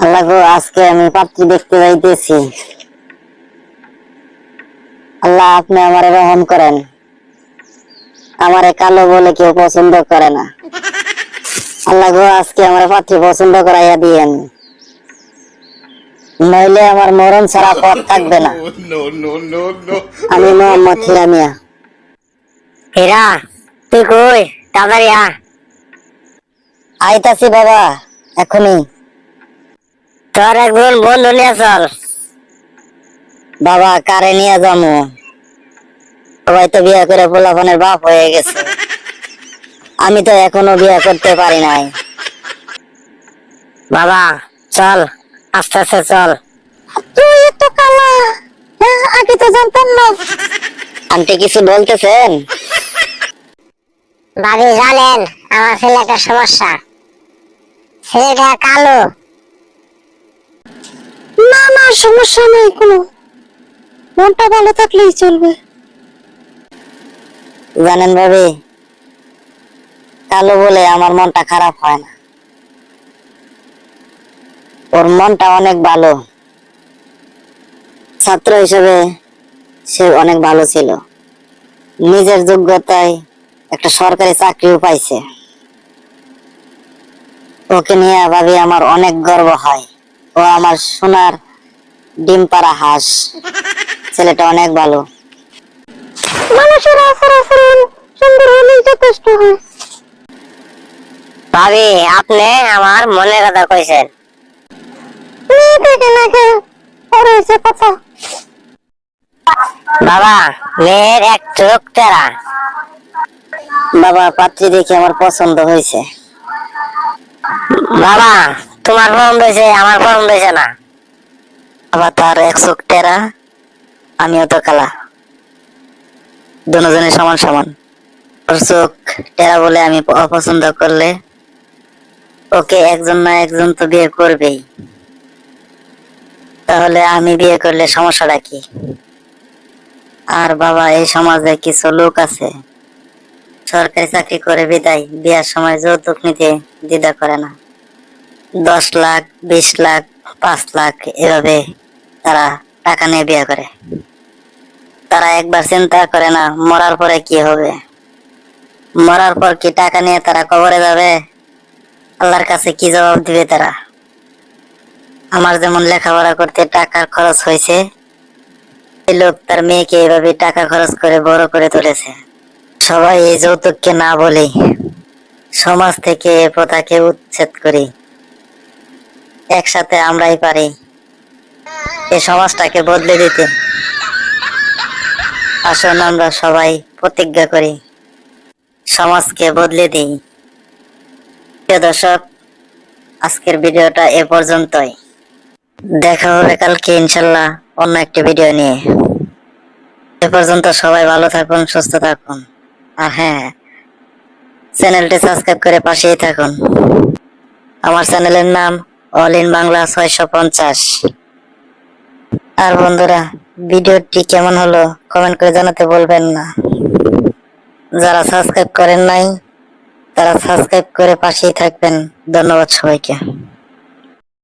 আল্লাহ গো আজকে আমি পাত্রী দেখতে যাইতেছি। আল্লাহ আপনি আমারে রহম করেন। আমারে কালো বলে কেউ পছন্দ করে না। আল্লাহ গো আজকে আমার পাত্রী পছন্দ করাইয়া দিয়েন। নইলে আমার মরণ ছাড়া পথ থাকবে না. আমি মোহাম্মদ হিরামিয়া। হীরা তুই কই? তাড়াতাড়ি আ আইতাছি বাবা এখনই। তোর একজন বন্ধু নিয়ে চল? বাবা কারে নিয়ে যাব? সবাই তো বিয়ে করে পোলাপনের বাপ হয়ে গেছে। আমি তো এখনও বিয়ে করতে পারি নাই। বাবা চল আস্তে আস্তে চল। তুই এত কালা। হ্যাঁ, আগে তো জানতাম না। আন্টি কিছু বলতেছেন? ভাবি জানেন আমার ছেলে একটা সমস্যা। ছেলেটা কালো। না না, সমস্যা নেই কোনো। মনটা ভালো থাকলেই চলবে। জানেন ভাবি, কালো বলে আমার মনটা খারাপ হয় না। ওর মনটা অনেক ভালো। ছাত্র হিসেবে সে অনেক ভালো ছিল। নিজের যোগ্যতায় একটা সরকারি চাকরিও পাইছে। ওকে নিয়ে ভাবি আমার অনেক গর্ব হয়। ও আমার সোনার ডিম পাড়া হাঁস। ছেলেটা অনেক ভালো। মানুষের আচার আচরণ সুন্দর হলেই যথেষ্ট হয়। ভাবি আপনি আমার মনের কথা কইছেন মেয়ে দেখে নাকি ওর হয়েছে কথা বাবা মেয়ের এক চোখ তেরা বাবা পাত্রী দেখে আমার পছন্দ হয়েছে। বাবা তোমার পছন্দ হয়েছে আমার পছন্দ হয়েছে না। বাবা তার এক চোখ টেরা, আমিও তো কালা। দুজনের সমান সমান। ওর চোখ টেরা বলে আমি অপছন্দ করলে ওকে একজন না একজন তো বিয়ে করবেই। তাহলে আমি বিয়ে করলে সমস্যাটা কি? আর বাবা, এই সমাজে কিছু লোক আছে, সরকারি চাকরি করে বিদায়, বিয়ার সময় যৌতুক নিতে দ্বিধা করে না। দশ লাখ, বিশ লাখ, পাঁচ লাখ এভাবে তারা টাকা নিয়ে বিয়ে করে। তারা একবার চিন্তা করে না, মরার পরে কি হবে? মরার পর কি টাকা নিয়ে তারা কবরে যাবে? আল্লাহর কাছে কি জবাব দিবে তারা? আমার যেমন লেখাপড়া করতে টাকার খরচ হয়েছে, এই লোক তার মেয়েকে এভাবে টাকা খরচ করে বড় করে তুলেছে। সবাই এই যৌতুককে না বলি সমাজ থেকে এ প্রথাকে উচ্ছেদ করি একসাথে আমরাই পারি। এই সমাজটাকে বদলে দিতে। আসুন আমরা সবাই প্রতিজ্ঞা করি, সমাজকে বদলে দিই। প্রিয় দর্শক, আজকের ভিডিওটা এ পর্যন্তই। দেখা হবে কালকে, ইনশাল্লাহ অন্য একটি ভিডিও নিয়ে। এ পর্যন্ত সবাই ভালো থাকুন, সুস্থ থাকুন। আর হ্যাঁ চ্যানেলটি সাবস্ক্রাইব করে পাশেই থাকুন। আমার চ্যানেলের নাম অল ইন বাংলা ছয়শো পঞ্চাশ। আর বন্ধুরা, ভিডিওটি কেমন হলো কমেন্ট করে জানাতে বলবেন না। যারা সাবস্ক্রাইব করেন নাই, তারা সাবস্ক্রাইব করে পাশেই থাকবেন। ধন্যবাদ সবাইকে।